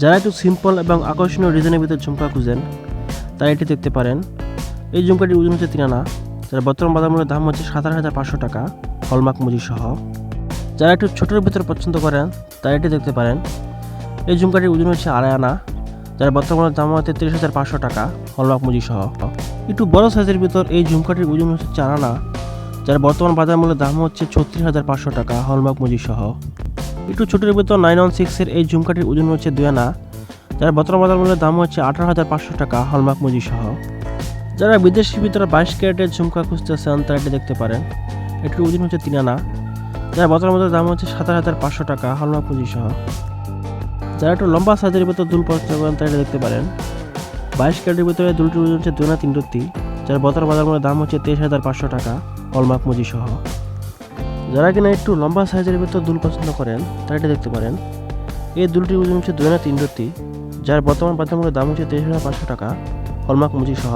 যারা একটু সিম্পল এবং আকর্ষণীয় ডিজাইনের ভিতরে ঝুমকা খুঁজেন তারা এটি দেখতে পারেন। এই ঝুমকাটির ওজন হচ্ছে তিন আনা, যার বর্তমান বাজার মূল্যের দাম হচ্ছে সাতাশ হাজার পাঁচশো টাকা, হলমার্ক মুজি সহ। যারা একটু ছোটোর ভিতরে পছন্দ করেন তারা এটি দেখতে পারেন। এই ঝুমকাটির ওজন হচ্ছে আড়াই আনা, যার বর্তমানে দাম হচ্ছে তিরিশ হাজার পাঁচশো টাকা, হলমার্ক মুজি সহ। একটু বড় সাইজের ভিতর এই ঝুমকাটির ওজন হচ্ছে চার আনা, যার বর্তমান বাজার মূল্যের দাম হচ্ছে ছত্রিশ হাজার পাঁচশো টাকা, হলমার্ক মুজি সহ। একটু ছোটোর ভিতর নাইন ওয়ান সিক্সের এই ঝুমকাটির ওজন হচ্ছে দুই আনা, যার বর্তমান বাজার মূল্যের দাম হচ্ছে আঠারো হাজার পাঁচশো টাকা, হলমার্ক মুজি সহ। যারা বিদেশি ভিতরে বাইশ ক্যারেটের ঝুমকা খুঁজতেছেন, তারা এটি দেখতে পারেন। এটির ওজন হচ্ছে তিন আনা, যার বর্তমান বাজার দাম হচ্ছে সাতাশ হাজার পাঁচশো টাকা, হলমার্ক পুঁজি সহ। যারা একটু লম্বা সাইজের ভিতর দুল পছন্দ করেন, তারা দেখতে পারেন। বাইশ ক্যারেটের ভিতরে দুলটির ওজন হচ্ছে দুই না তিন যার বর্তমান বাজার মূল্যের দাম হচ্ছে তেইশ হাজার পাঁচশো টাকা, হলমার্ক মুজি সহ। যারা কিনা একটু লম্বা সাইজের ভিতর দুল পছন্দ করেন, তারা এটা দেখতে পারেন। এই দুলটির ওজন হচ্ছে দুই না তিন রত্তি, যার বর্তমান বাজার মূল্যের দাম হচ্ছে তেইশ হাজার পাঁচশো টাকা, হলমার্ক মুজি সহ।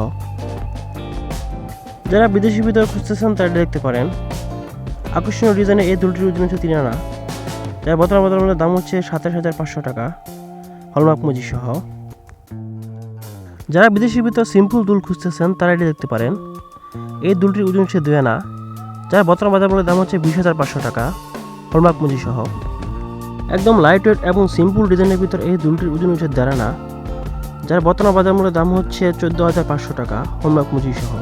যারা বিদেশি ভিতরে খুঁজতেছেন, তারা এটা দেখতে পারেন। আকর্ষণীয় ডিজাইনে এই দুলটির ওজন হচ্ছে তিন আনা, যার বর্তমান বাজার মূল্যের দাম হচ্ছে সাতাশ হাজার পাঁচশো টাকা, হলমার্ক মুজি সহ। যারা বিদেশির ভিতর সিম্পল দুল খুঁজতেছেন, তারা এটি দেখতে পারেন। এই দুলটির ওজন হচ্ছে দুই আনা যার বর্তমান বাজার মূল্যের দাম হচ্ছে বিশ হাজার পাঁচশো টাকা, হলমার্ক মুজি সহ। একদম লাইট ওয়েট এবং সিম্পল ডিজাইনের ভিতর এই দুলটির ওজন হচ্ছে দেড় আনা যার বর্তমান বাজার মূল্যের দাম হচ্ছে চোদ্দ হাজার পাঁচশো টাকা, হলমার্ক মুজি সহ।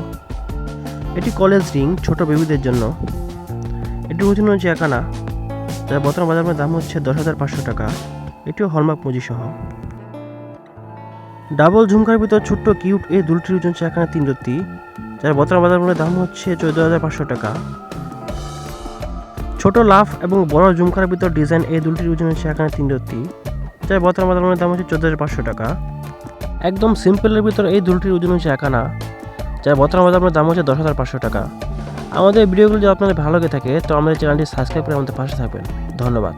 এটি কলেজ রিং ছোট বেবিদের জন্য। এটির ওজন হচ্ছে একানা, যার বর্তমান বাজার মূল্যের দাম হচ্ছে দশ হাজার পাঁচশো টাকা, এটিও হলমার্ক পুঁজি সহ। ডাবল ঝুমকার ভিতর ছোট্ট কিউট এই দুলটির ওজন এখানে তিন রত্তি, যার বর্তমান বাজার মূল্যের দাম হচ্ছে চোদ্দ হাজার পাঁচশো টাকা। ছোট লাফ এবং বড় ঝুমকার ভিতর ডিজাইন এই দুলটির ওজন হচ্ছে এখানে তিন রত্তি, যার বর্তমান বাজার মূল্যের দাম হচ্ছে চোদ্দ হাজার পাঁচশো টাকা। একদম সিম্পলের ভিতর এই দুলটির ওজন হচ্ছে এক আনা যার বর্তমান বাজার মূল্যের দাম হচ্ছে দশ হাজার পাঁচশো টাকা। আমাদের ভিডিওগুলো যদি আপনাদের ভালো লেগে থাকে, তো আমাদের চ্যানেলটি সাবস্ক্রাইব করে আমাদের পাশে থাকবেন। ধন্যবাদ।